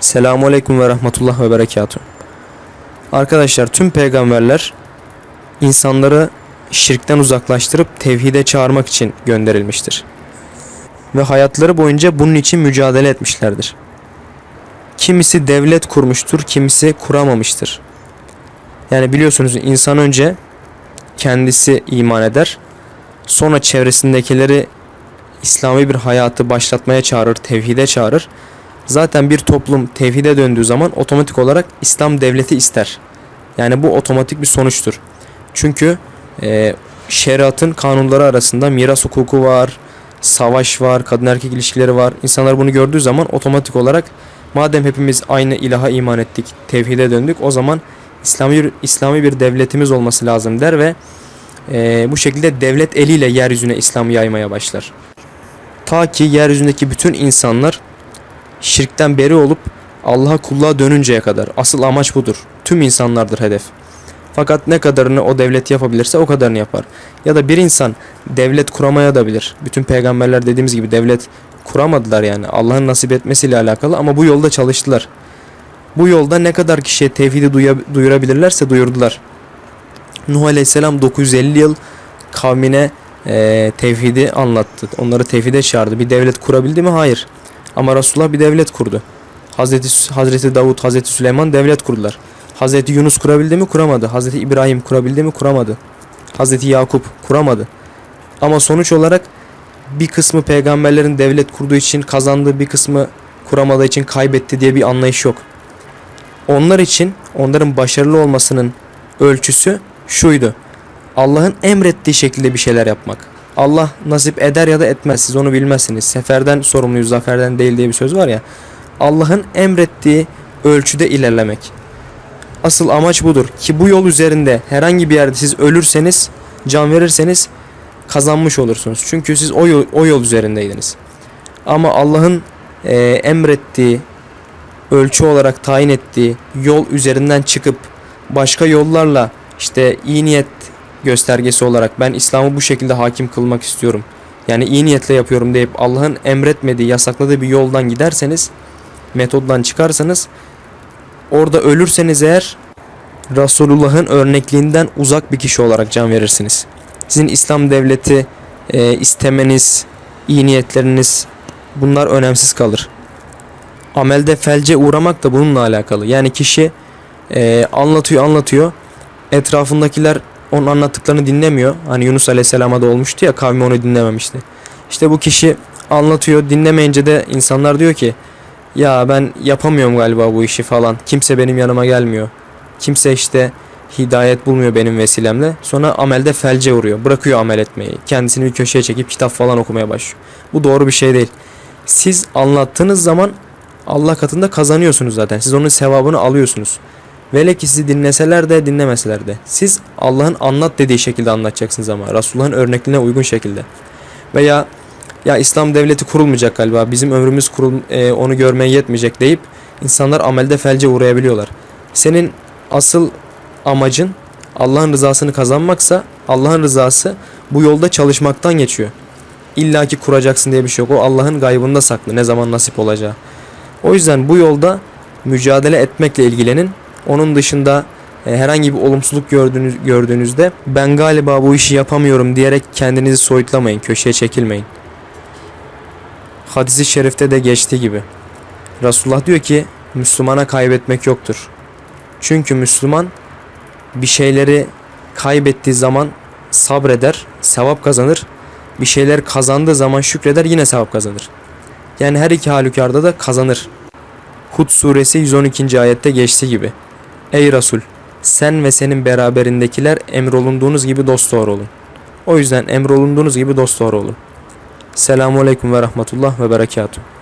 Selamun Aleyküm ve Rahmetullah ve Berekatuhu. Arkadaşlar tüm peygamberler insanları şirkten uzaklaştırıp tevhide çağırmak için gönderilmiştir. Ve hayatları boyunca bunun için mücadele etmişlerdir. Kimisi devlet kurmuştur, kimisi kuramamıştır. Yani biliyorsunuz insan önce kendisi iman eder, sonra çevresindekileri İslami bir hayatı başlatmaya çağırır, tevhide çağırır. Zaten bir toplum tevhide döndüğü zaman otomatik olarak İslam devleti ister. Yani bu otomatik bir sonuçtur. Çünkü e, şeriatın kanunları arasında miras hukuku var, savaş var, kadın erkek ilişkileri var. İnsanlar bunu gördüğü zaman otomatik olarak madem hepimiz aynı ilaha iman ettik, tevhide döndük o zaman İslami İslami bir devletimiz olması lazım der ve e, bu şekilde devlet eliyle yeryüzüne İslam'ı yaymaya başlar. Ta ki yeryüzündeki bütün insanlar şirkten beri olup Allah'a kulluğa dönünceye kadar. Asıl amaç budur. Tüm insanlardır hedef. Fakat ne kadarını o devlet yapabilirse o kadarını yapar. Ya da bir insan devlet kuramaya da bilir. Bütün peygamberler dediğimiz gibi devlet kuramadılar yani. Allah'ın nasip etmesiyle alakalı ama bu yolda çalıştılar. Bu yolda ne kadar kişiye tevhidi duyurabilirlerse duyurdular. Nuh Aleyhisselam 950 yıl kavmine tevhidi anlattı. Onları tevhide çağırdı. Bir devlet kurabildi mi? Hayır. Ama Resulullah bir devlet kurdu. Hazreti, Hazreti Davut, Hazreti Süleyman devlet kurdular. Hazreti Yunus kurabildi mi? Kuramadı. Hazreti İbrahim kurabildi mi? Kuramadı. Hazreti Yakup kuramadı. Ama sonuç olarak bir kısmı peygamberlerin devlet kurduğu için kazandı, bir kısmı kuramadığı için kaybetti diye bir anlayış yok. Onlar için onların başarılı olmasının ölçüsü şuydu. Allah'ın emrettiği şekilde bir şeyler yapmak. Allah nasip eder ya da etmez. Siz onu bilmezsiniz. Seferden sorumluyuz, zaferden değil diye bir söz var ya. Allah'ın emrettiği ölçüde ilerlemek. Asıl amaç budur ki bu yol üzerinde herhangi bir yerde siz ölürseniz, can verirseniz kazanmış olursunuz. Çünkü siz o yol, o yol üzerindeydiniz. Ama Allah'ın eee, emrettiği, ölçü olarak tayin ettiği yol üzerinden çıkıp başka yollarla işte iyi niyet göstergesi olarak ben İslam'ı bu şekilde hakim kılmak istiyorum. Yani iyi niyetle yapıyorum deyip Allah'ın emretmediği, yasakladığı bir yoldan giderseniz, metoddan çıkarsanız orada ölürseniz eğer Resulullah'ın örnekliğinden uzak bir kişi olarak can verirsiniz. Sizin İslam devleti e, istemeniz, iyi niyetleriniz bunlar önemsiz kalır. Amelde felce uğramak da bununla alakalı. Yani kişi e, anlatıyor anlatıyor. Etrafındakiler onun anlattıklarını dinlemiyor. Hani Yunus Aleyhisselam'a da olmuştu ya kavmi onu dinlememişti. İşte bu kişi anlatıyor dinlemeyince de insanlar diyor ki ya ben yapamıyorum galiba bu işi falan. Kimse benim yanıma gelmiyor. Kimse işte hidayet bulmuyor benim vesilemle. Sonra amelde felce uğruyor. Bırakıyor amel etmeyi. Kendisini bir köşeye çekip kitap falan okumaya başlıyor. Bu doğru bir şey değil. Siz anlattığınız zaman Allah katında kazanıyorsunuz zaten. Siz onun sevabını alıyorsunuz. Vele ki sizi dinleseler de dinlemeseler de. Siz Allah'ın anlat dediği şekilde anlatacaksınız ama. Resulullah'ın örnekliğine uygun şekilde. Veya ya İslam devleti kurulmayacak galiba. Bizim ömrümüz kurul, e, onu görmeye yetmeyecek deyip insanlar amelde felce uğrayabiliyorlar. Senin asıl amacın Allah'ın rızasını kazanmaksa Allah'ın rızası bu yolda çalışmaktan geçiyor. İlla ki kuracaksın diye bir şey yok. O Allah'ın gaybında saklı. Ne zaman nasip olacağı. O yüzden bu yolda mücadele etmekle ilgilenin. Onun dışında e, herhangi bir olumsuzluk gördüğünüz, gördüğünüzde ben galiba bu işi yapamıyorum diyerek kendinizi soyutlamayın, köşeye çekilmeyin. Hadisi şerifte de geçtiği gibi. Resulullah diyor ki Müslümana kaybetmek yoktur. Çünkü Müslüman bir şeyleri kaybettiği zaman sabreder, sevap kazanır. Bir şeyler kazandığı zaman şükreder yine sevap kazanır. Yani her iki halükarda da kazanır. Hud suresi 112. ayette geçtiği gibi. Ey Resul sen ve senin beraberindekiler emrolunduğunuz gibi dosdoğru olun. O yüzden emrolunduğunuz gibi dosdoğru olun. Selamun Aleyküm ve Rahmetullah ve Berekatuhu.